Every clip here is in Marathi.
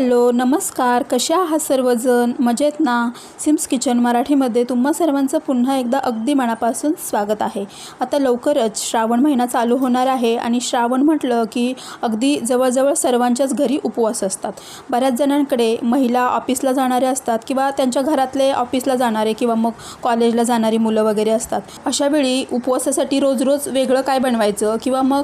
हॅलो नमस्कार. कसे आहात सर्वजण? मजेत ना? सिम्स किचन मराठीमध्ये तुम्हा सर्वांचं पुन्हा एकदा अगदी मनापासून स्वागत आहे. आता लवकरच श्रावण महिना चालू होणार आहे आणि श्रावण म्हटलं की अगदी जवळजवळ सर्वांच्याच घरी उपवास असतात. बऱ्याच जणांकडे महिला ऑफिसला जाणारे असतात किंवा त्यांच्या घरातले ऑफिसला जाणारे किंवा मग कॉलेजला जाणारी मुलं वगैरे असतात. अशावेळी उपवासासाठी रोज रोज वेगळं काय बनवायचं? किंवा मग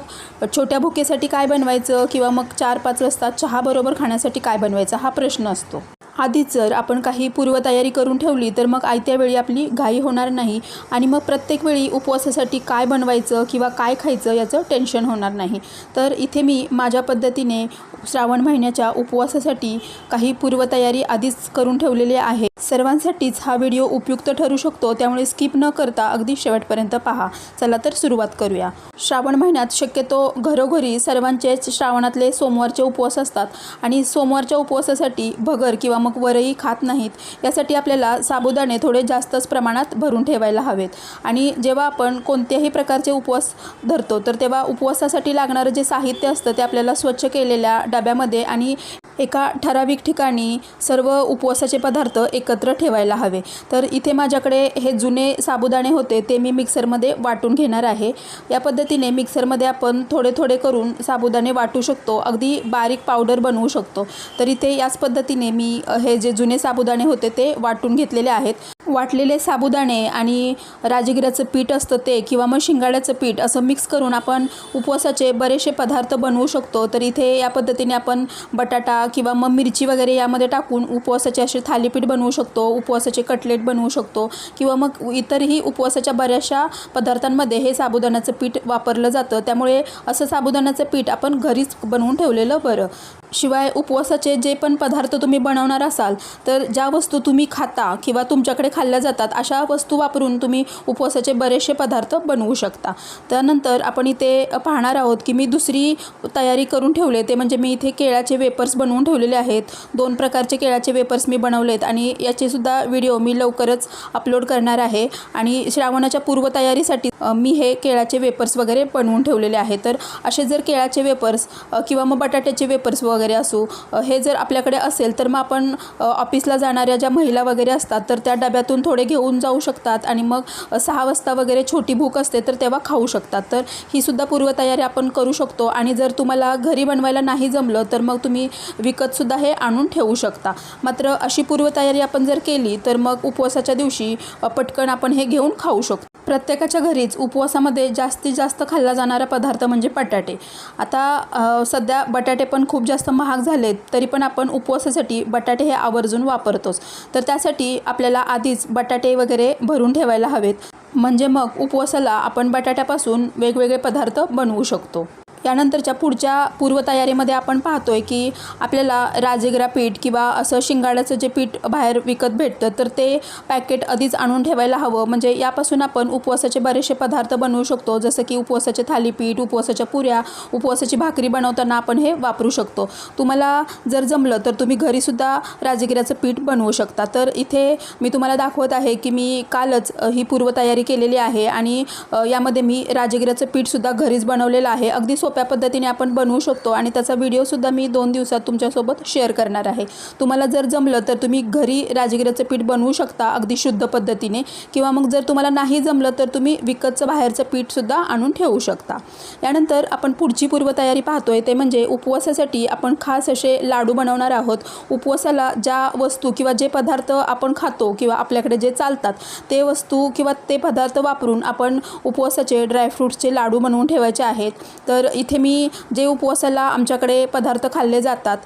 छोट्या भुकेसाठी काय बनवायचं? किंवा मग चार पाच वाजता चहाबरोबर खाण्यासाठी काय बनवायचं? बनवायचा हा प्रश्न असतो. आधीच जर आपण काही पूर्वतयारी करून ठेवली तर मग आयत्या वेळी आपली घाई होणार नाही आणि मग प्रत्येक वेळी उपवासासाठी काय बनवायचं किंवा काय खायचं याचं टेन्शन होणार नाही. तर इथे मी माझ्या पद्धतीने श्रावण महिन्याच्या उपवासासाठी काही पूर्वतयारी आधीच करून ठेवलेली आहे. सर्वांसाठीच हा व्हिडिओ उपयुक्त ठरू शकतो त्यामुळे स्किप न करता अगदी शेवटपर्यंत पहा. चला तर सुरुवात करूया. श्रावण महिन्यात शक्यतो घरोघरी सर्वांचेच श्रावणातले सोमवारचे उपवास असतात आणि सोमवारच्या उपवासासाठी भगर किंवा मग वरही खात नाहीत. यासाठी आपल्याला साबुदाणे थोडे जास्तच प्रमाणात भरून ठेवायला हवेत. आणि जेव्हा आपण कोणत्याही प्रकारचे उपवास धरतो तर तेव्हा उपवासासाठी लागणारं जे साहित्य असतं ते आपल्याला स्वच्छ केलेल्या डब्यामध्ये आणि एका ठराविक ठिकाणी सर्व उपवासाचे पदार्थ एकत्र ठेवायला हवे. तर इथे माझ्याकडे हे जुने साबुदाणे होते ते मी मिक्सरमध्ये वाटून घेणार आहे. या पद्धतीने मिक्सरमध्ये आपण थोडे थोडे करून साबुदाणे वाटू शकतो अगदी बारीक पावडर बनवू शकतो. तर इथे याच पद्धतीने मी हे जे जुने साबुदाणे होते ते वाटून घेतलेले आहेत. वाटलेले साबुदाणे आणि राजगिऱ्याचं पीठ असतं ते किंवा मग शिंगाड्याचं पीठ असं मिक्स करून आपण उपवासाचे बरेचसे पदार्थ बनवू शकतो. तर इथे या पद्धतीने आपण बटाटा किंवा मग मिरची वगैरे यामध्ये टाकून उपवासाचे असे थालीपीठ बनवू शकतो उपवासाचे कटलेट बनवू शकतो किंवा मग इतरही उपवासाच्या बऱ्याचशा पदार्थांमध्ये हे साबुदाण्याचं पीठ वापरलं जातं. त्यामुळे असं साबुदाण्याचं पीठ आपण घरीच बनवून ठेवलेलं बरं. शिवाय उपवासाचे जे पण पदार्थ तुम्ही बनवणार असाल तर ज्या वस्तू तुम्ही खाता किंवा तुमच्याकडे खाल्ल्या जातात अशा वस्तू वापरून तुम्ही उपवासाचे बरेचसे पदार्थ बनवू शकता. त्यानंतर आपण इथे पाहणार आहोत की मी दुसरी तयारी करून ठेवले ते म्हणजे मी इथे केळ्याचे वेपर्स बनवून ठेवलेले आहेत. दोन प्रकारचे केळ्याचे वेपर्स मी बनवलेत आणि याचेसुद्धा व्हिडिओ मी लवकरच अपलोड करणार आहे. आणि श्रावणाच्या पूर्वतयारीसाठी मी हे केळ्याचे वेपर्स वगैरे बनवून ठेवलेले आहे तर असे जर केळ्याचे वेपर्स किंवा मग बटाट्याचे वेपर्स वगैरे असो हे जर आपल्याकडे असेल तर मग आपण ऑफिसला जाणाऱ्या ज्या महिला वगैरे असतात तर त्या डब्यातून थोडे घेऊन जाऊ शकतात आणि मग सहा वाजता वगैरे छोटी भूक असते तर तेव्हा खाऊ शकतात. तर ही सुद्धा पूर्वतयारी आपण करू शकतो आणि जर तुम्हाला घरी बनवायला नाही जमलं तर मग तुम्ही विकतसुद्धा हे आणून ठेवू शकता. मात्र अशी पूर्वतयारी आपण जर केली तर मग उपवासाच्या दिवशी पटकन आपण हे घेऊन खाऊ शकतो. प्रत्येकाच्या घरीच उपवासामध्ये जास्तीत जास्त खाल्ला जाणारा पदार्थ म्हणजे बटाटे. आता सध्या बटाटे पण खूप जास्त महाग झालेत तरी पण आपण उपवासासाठी बटाटे हे आवर्जून वापरतोच. तर त्यासाठी आपल्याला आधीच बटाटे वगैरे भरून ठेवायला हवेत. म्हणजे मग उपवासाला आपण बटाट्यापासून वेगवेगळे पदार्थ बनवू शकतो. त्यानंतरच्या पुढच्या पूर्वतयारीमध्ये आपण पाहतोय की आपल्याला राजेगरा पीठ किंवा असं शिंगाड्याचं जे पीठ बाहेर विकत भेटतं तर ते पॅकेट आधीच आणून ठेवायला हवं. म्हणजे यापासून आपण उपवासाचे बरेचसे पदार्थ बनवू शकतो जसं की उपवासाचे थालीपीठ उपवासाच्या पुऱ्या उपवासाची भाकरी बनवताना आपण हे वापरू शकतो. तुम्हाला जर जमलं तर तुम्ही घरीसुद्धा राजगिऱ्याचं पीठ बनवू शकता. तर इथे मी तुम्हाला दाखवत आहे की मी कालच ही पूर्वतयारी केलेली आहे आणि यामध्ये मी राजगिऱ्याचं पीठसुद्धा घरीच बनवलेलं आहे. अगदी सोप्या पद्धतीने आपण बनवू शकतो आणि त्याचा व्हिडिओसुद्धा मी दोन दिवसात तुमच्यासोबत शेअर करणार आहे. तुम्हाला जर जमलं तर तुम्ही घरी राजगिऱ्याचं पीठ बनवू शकता अगदी शुद्ध पद्धतीने. किंवा मग जर तुम्हाला नाही जमलं तर तुम्ही विकतचं बाहेरचं पीठसुद्धा आणून ठेवू शकता. यानंतर आपण पुढची पूर्वतयारी पाहतोय ते म्हणजे उपवासासाठी आपण खास असे लाडू बनवणार आहोत. उपवासाला ज्या वस्तू किंवा जे पदार्थ आपण खातो किंवा आपल्याकडे जे चालतात ते वस्तू किंवा ते पदार्थ वापरून आपण उपवासाचे ड्रायफ्रूट्सचे लाडू बनवून ठेवायचे आहेत. तर इथे मी जे उपवासाला आमच्याकडे पदार्थ खाल्ले जातात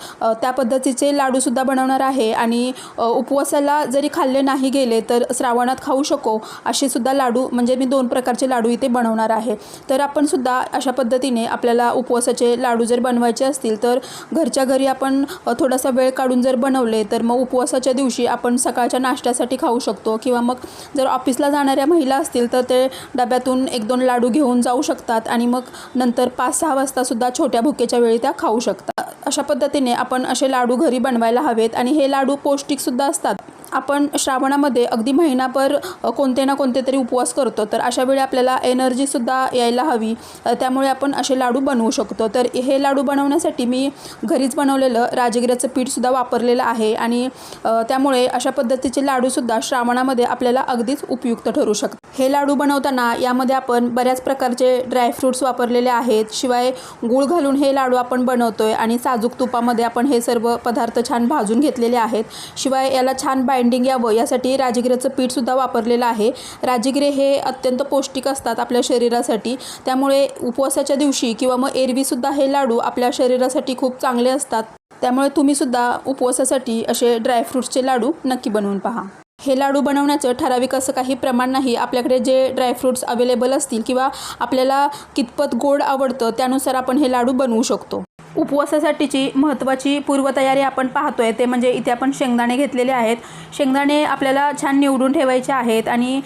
त्या पद्धतीचे लाडूसुद्धा बनवणार आहे आणि उपवासाला जरी खाल्ले नाही गेले तर श्रावणात खाऊ शको असे सुद्धा लाडू म्हणजे मी दोन प्रकारचे लाडू इथे बनवणार आहे. तर आपण सुद्धा अशा पद्धतीने आपल्याला उपवासाचे लाडू जर बनवायचे असतील तर घरच्या घरी आपण थोडासा वेळ काढून जर बनवले तर मग उपवासाच्या दिवशी आपण सकाळच्या नाश्त्यासाठी खाऊ शकतो किंवा मग जर ऑफिसला जाणाऱ्या महिला असतील तर ते डब्यातून एक दोन लाडू घेऊन जाऊ शकतात आणि मग नंतर पाच सहा वाजतासुद्धा छोट्या भुकेच्या वेळी त्या खाऊ शकतात. अशा पद्धतीने आपण असे लाडू घरी बनवायला हवेत आणि हे लाडू पौष्टिकसुद्धा असतात. आपण श्रावणामध्ये अगदी महिनाभर कोणते ना कोणते तरी उपवास करतो तर अशा वेळी आपल्याला एनर्जीसुद्धा यायला हवी. त्यामुळे आपण असे लाडू बनवू शकतो. तर हे लाडू बनवण्यासाठी मी घरीच बनवलेलं राजगिऱ्याचं पीठसुद्धा वापरलेलं आहे आणि त्यामुळे अशा पद्धतीचे लाडूसुद्धा श्रावणामध्ये आपल्याला अगदीच उपयुक्त ठरू शकतात. हे लाडू बनवताना यामध्ये आपण बऱ्याच प्रकारचे ड्रायफ्रूट्स वापरलेले आहेत शिवाय गूळ घालून हे लाडू आपण बनवतो आहे आणि साजूक तुपामध्ये आपण हे सर्व पदार्थ छान भाजून घेतलेले आहेत. शिवाय याला छान बाय बाइंडिंग यावं. यासाठी राजगिऱ्याचं पीठसुद्धा वापरलेलं आहे. राजगिरे हे अत्यंत पौष्टिक असतात आपल्या शरीरासाठी. त्यामुळे उपवासाच्या दिवशी किंवा मग एरवीसुद्धा हे लाडू आपल्या शरीरासाठी खूप चांगले असतात. त्यामुळे तुम्हीसुद्धा उपवासासाठी असे ड्रायफ्रूट्सचे लाडू नक्की बनवून पहा. हे लाडू बनवण्याचं ठराविक असं काही प्रमाण नाही. आपल्याकडे जे ड्रायफ्रूट्स अवेलेबल असतील किंवा आपल्याला कितपत गोड आवडतं त्यानुसार आपण हे लाडू बनवू शकतो. उपवासासाठीची महत्त्वाची पूर्वतयारी आपण पाहतोय. ते म्हणजे इथे आपण शेंगदाणे घेतलेले आहेत. शेंगदाणे आपल्याला छान निवडून ठेवायचे आहेत आणि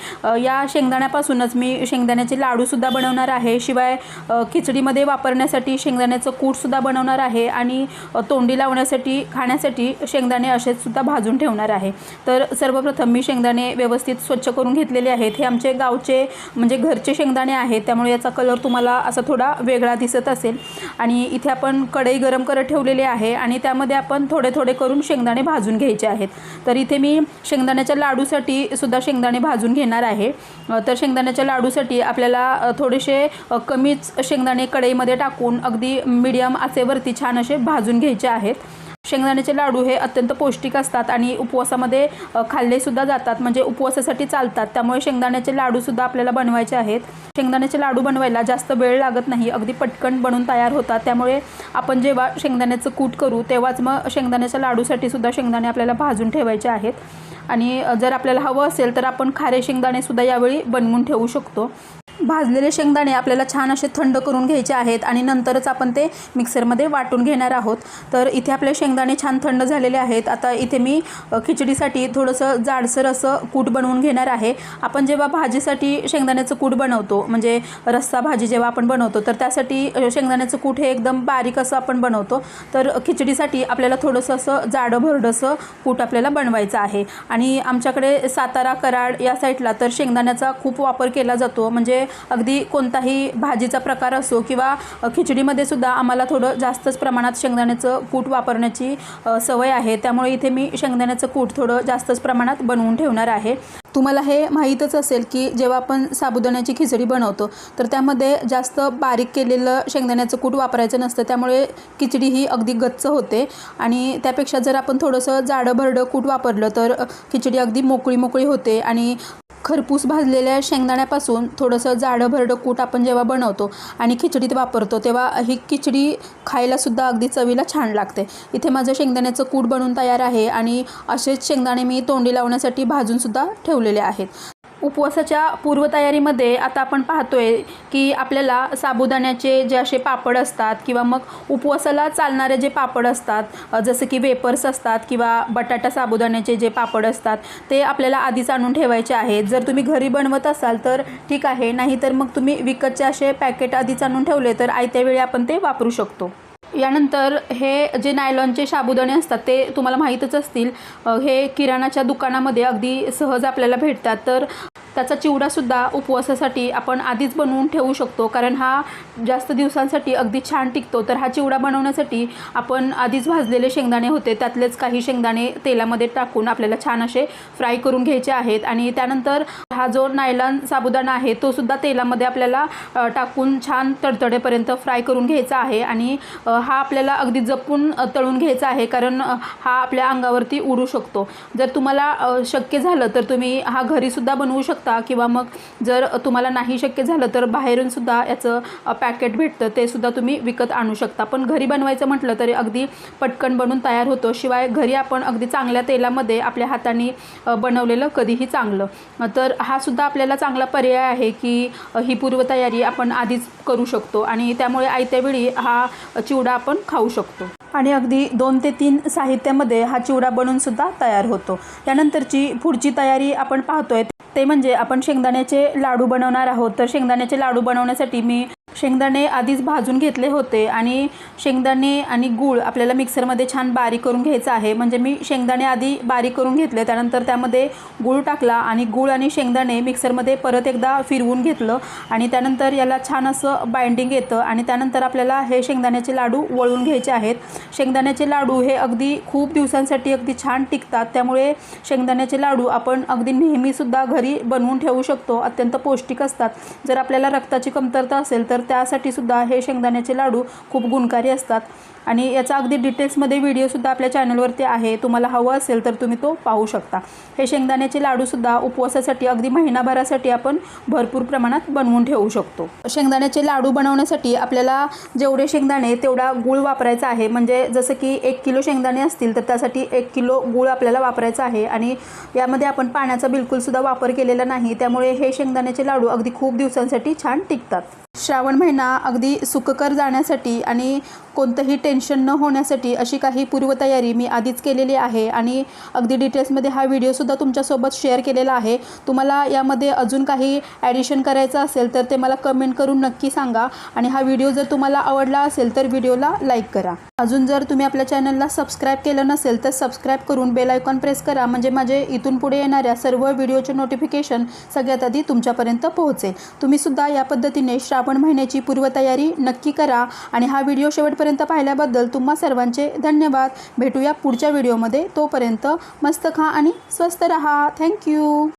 या शेंगदाण्यापासूनच मी शेंगदाण्याचे लाडूसुद्धा बनवणार आहे. शिवाय खिचडीमध्ये वापरण्यासाठी शेंगदाण्याचं कूटसुद्धा बनवणार आहे आणि तोंडी लावण्यासाठी खाण्यासाठी शेंगदाणे असेच सुद्धा भाजून ठेवणार आहे. तर सर्वप्रथम मी शेंगदाणे व्यवस्थित स्वच्छ करून घेतलेले आहेत. हे आमचे गावचे म्हणजे घरचे शेंगदाणे आहेत. त्यामुळे याचा कलर तुम्हाला असा थोडा वेगळा दिसत असेल. आणि इथे आपण कढई गरम करत ठेवलेली आहे आणि त्यामध्ये आपण थोडे थोडे करून शेंगदाणे भाजून घ्यायचे आहेत. तर इथे मी शेंगदाण्याच्या लाडूसाठी सुद्धा शेंगदाणे भाजून घेणार आहे. तर शेंगदाण्याच्या लाडूसाठी आपल्याला थोडेसे कमीच शेंगदाणे कढईमध्ये टाकून अगदी मीडियम आचेवरती छान असे भाजून घ्यायचे आहेत. शेंगदाण्याचे लाडू हे अत्यंत पौष्टिक असतात आणि उपवासामध्ये खाल्लेसुद्धा जातात. म्हणजे उपवासासाठी चालतात. त्यामुळे शेंगदाण्याचे लाडूसुद्धा आपल्याला बनवायचे आहेत. शेंगदाण्याचे लाडू बनवायला जास्त वेळ लागत नाही. अगदी पटकन बनून तयार होतात. त्यामुळे आपण जेव्हा शेंगदाण्याचं कूट करू तेव्हाच मग शेंगदाण्याच्या लाडूसाठी सुद्धा शेंगदाणे आपल्याला भाजून ठेवायचे आहेत. आणि जर आपल्याला हवं असेल तर आपण खारे शेंगदाणेसुद्धा यावेळी बनवून ठेवू शकतो. भाजलेले शेंगदाणे आपल्याला छान असे थंड करून घ्यायचे आहेत आणि नंतरच आपण ते मिक्सरमध्ये वाटून घेणार आहोत. तर इथे आपले शेंगदाणे छान थंड झालेले आहेत. आता इथे मी खिचडीसाठी थोडंसं जाडसर असं कूट बनवून घेणार आहे. आपण जेव्हा भाजीसाठी शेंगदाण्याचं कूट बनवतो म्हणजे रस्सा भाजी जेव्हा आपण बनवतो तर त्यासाठी शेंगदाण्याचं कूट हे एकदम बारीक असं आपण बनवतो. तर खिचडीसाठी आपल्याला थोडंसं असं जाडं भरडंसं कूट आपल्याला बनवायचं आहे. आणि आमच्याकडे सातारा कराड या साईडला तर शेंगदाण्याचा खूप वापर केला जातो. म्हणजे अगदी कोणताही भाजीचा प्रकार असो किंवा खिचडीमध्ये सुद्धा आम्हाला थोडं जास्तच प्रमाणात शेंगदाण्याचं कूट वापरण्याची सवय आहे. त्यामुळे इथे मी शेंगदाण्याचं कूट थोडं जास्तच प्रमाणात बनवून ठेवणार आहे. तुम्हाला हे माहीतच असेल की जेव्हा आपण साबुदाण्याची खिचडी बनवतो तर त्यामध्ये जास्त बारीक केलेलं शेंगदाण्याचं कूट वापरायचं नसतं. त्यामुळे खिचडी ही अगदी गच्च होते. आणि त्यापेक्षा जर आपण थोडंसं जाडं भरडं कूट वापरलं तर खिचडी अगदी मोकळी मोकळी होते आणि खरपूस भाजलेल्या शेंगदाण्यापासून थोडंसं जाडं भरडं कूट आपण जेव्हा बनवतो आणि खिचडीत वापरतो तेव्हा ही खिचडी खायलासुद्धा अगदी चवीला छान लागते. इथे माझं शेंगदाण्याचं कूट बनून तयार आहे आणि असेच शेंगदाणे मी तोंडी लावण्यासाठी भाजूनसुद्धा ठेवलेले आहेत. उपवासाच्या पूर्वतयारीमध्ये आता आपण पाहतोय की आपल्याला साबुदाण्याचे जे असे पापड असतात किंवा मग उपवासाला चालणारे जे पापड असतात जसं की वेपर्स असतात किंवा बटाटा साबुदाण्याचे जे पापड असतात ते आपल्याला आधीच आणून ठेवायचे आहेत. जर तुम्ही घरी बनवत असाल तर ठीक आहे नाहीतर मग तुम्ही विकतचे असे पॅकेट आधीच आणून ठेवले तर आयत्या वेळी आपण ते वापरू शकतो. यानंतर हे जे नायलॉनचे साबुदाणे असतात ते तुम्हाला माहीतच असतील. हे किराणाच्या दुकानामध्ये अगदी सहज आपल्याला भेटतात. तर त्याचा चिवडासुद्धा उपवासासाठी आपण आधीच बनवून ठेवू शकतो. कारण हा जास्त दिवसांसाठी अगदी छान टिकतो. तर हा चिवडा बनवण्यासाठी आपण आधीच भाजलेले शेंगदाणे होते. त्यातलेच काही शेंगदाणे तेलामध्ये टाकून आपल्याला छान असे फ्राय करून घ्यायचे आहेत. आणि त्यानंतर हा जो नायलॉन साबुदाणा आहे तो सुद्धा तेलामध्ये आपल्याला टाकून छान तडतडेपर्यंत फ्राय करून घ्यायचा आहे. आणि हा आपल्याला अगदी जपून तळून घ्यायचा आहे. कारण हा आपल्या अंगावरती उडू शकतो. जर तुम्हाला शक्य झालं तर तुम्ही हा घरीसुद्धा बनवू शकता. किंवा मग जर तुम्हाला नाही शक्य झालं तर बाहेरून सुद्धा याचं पॅकेट भेटतं. ते सुद्धा तुम्ही विकत आणू शकता. पण घरी बनवायचं म्हटलं तरी अगदी पटकन बनून तयार होतो. शिवाय घरी आपण अगदी चांगल्या तेलामध्ये आपल्या हाताने बनवलेलं कधीही चांगलं. तर हा सुद्धा आपल्याला चांगला पर्याय आहे की ही पूर्वतयारी आपण आधीच करू शकतो आणि त्यामुळे आयत्या वेळी हा चिवडा आपण खाऊ शकतो. आणि अगदी दोन ते तीन साहित्यामध्ये हा चिवडा बनून सुद्धा तयार होतो. त्यानंतरची पुढची तयारी आपण पाहतोय. ते म्हणजे आपण शेंगदाण्याचे लाडू बनवणार आहोत. तर शेंगदाण्याचे लाडू बनवण्यासाठी मी शेंगदाणे आधीच भाजून घेतले होते आणि शेंगदाणे आणि गूळ आपल्याला मिक्सरमध्ये छान बारीक करून घ्यायचं आहे. म्हणजे मी शेंगदाणे आधी बारीक करून घेतले त्यानंतर त्यामध्ये गूळ टाकला आणि गूळ आणि शेंगदाणे मिक्सरमध्ये परत एकदा फिरवून घेतलं आणि त्यानंतर याला छान असं बाइंडिंग येतं आणि त्यानंतर आपल्याला हे शेंगदाण्याचे लाडू वळून घ्यायचे आहेत. शेंगदाण्याचे लाडू हे अगदी खूप दिवसांसाठी अगदी छान टिकतात त्यामुळे शेंगदाण्याचे लाडू आपण अगदी नेहमीसुद्धा घरी बनवून ठेवू शकतो. अत्यंत पौष्टिक असतात. जर आपल्याला रक्ताची कमतरता असेल तर त्यासाठी सुद्धा हे शेंगदाण्याचे लाडू खूप गुणकारी असतात. आणि याचा अगदी डिटेल्समध्ये व्हिडिओसुद्धा आपल्या चॅनलवरती आहे. तुम्हाला हवं असेल तर तुम्ही तो पाहू शकता. हे शेंगदाण्याचे लाडूसुद्धा उपवासासाठी अगदी महिनाभरासाठी आपण भरपूर प्रमाणात बनवून ठेवू शकतो. शेंगदाण्याचे लाडू बनवण्यासाठी आपल्याला जेवढे शेंगदाणे तेवढा गूळ वापरायचा आहे. म्हणजे जसं की एक किलो शेंगदाणे असतील तर त्यासाठी एक किलो गूळ आपल्याला वापरायचा आहे. आणि यामध्ये आपण पाण्याचा बिलकुलसुद्धा वापर केलेला नाही. त्यामुळे हे शेंगदाण्याचे लाडू अगदी खूप दिवसांसाठी छान टिकतात. श्रावण महिना अगदी सुखकर जाण्यासाठी आणि कोणतंही टेन्शन न होण्यासाठी अशी काही पूर्वतयारी मी आधीच केलेली आहे. आणि अगदी डिटेल्समध्ये हा व्हिडिओसुद्धा तुमच्यासोबत शेअर केलेला आहे. तुम्हाला यामध्ये अजून काही ॲडिशन करायचं असेल तर ते मला कमेंट करून नक्की सांगा. आणि हा व्हिडिओ जर तुम्हाला आवडला असेल तर व्हिडिओला लाईक करा. अजून जर तुम्ही आपल्या चॅनलला सबस्क्राईब केलं नसेल तर सबस्क्राईब करून बेल आयकॉन प्रेस करा. म्हणजे माझे इथून पुढे येणाऱ्या सर्व व्हिडिओचे नोटिफिकेशन सगळ्यात आधी तुमच्यापर्यंत पोहोचेल. तुम्हीसुद्धा या पद्धतीने श्रावण श्रावण महिन्याची पूर्वतयारी नक्की करा आणि हा व्हिडिओ शेवटपर्यंत पाहिल्याबद्दल तुम्हा सर्वांचे धन्यवाद. भेटूया पुढच्या व्हिडिओमध्ये. तोपर्यंत मस्त खा आणि स्वस्त रहा. थँक्यू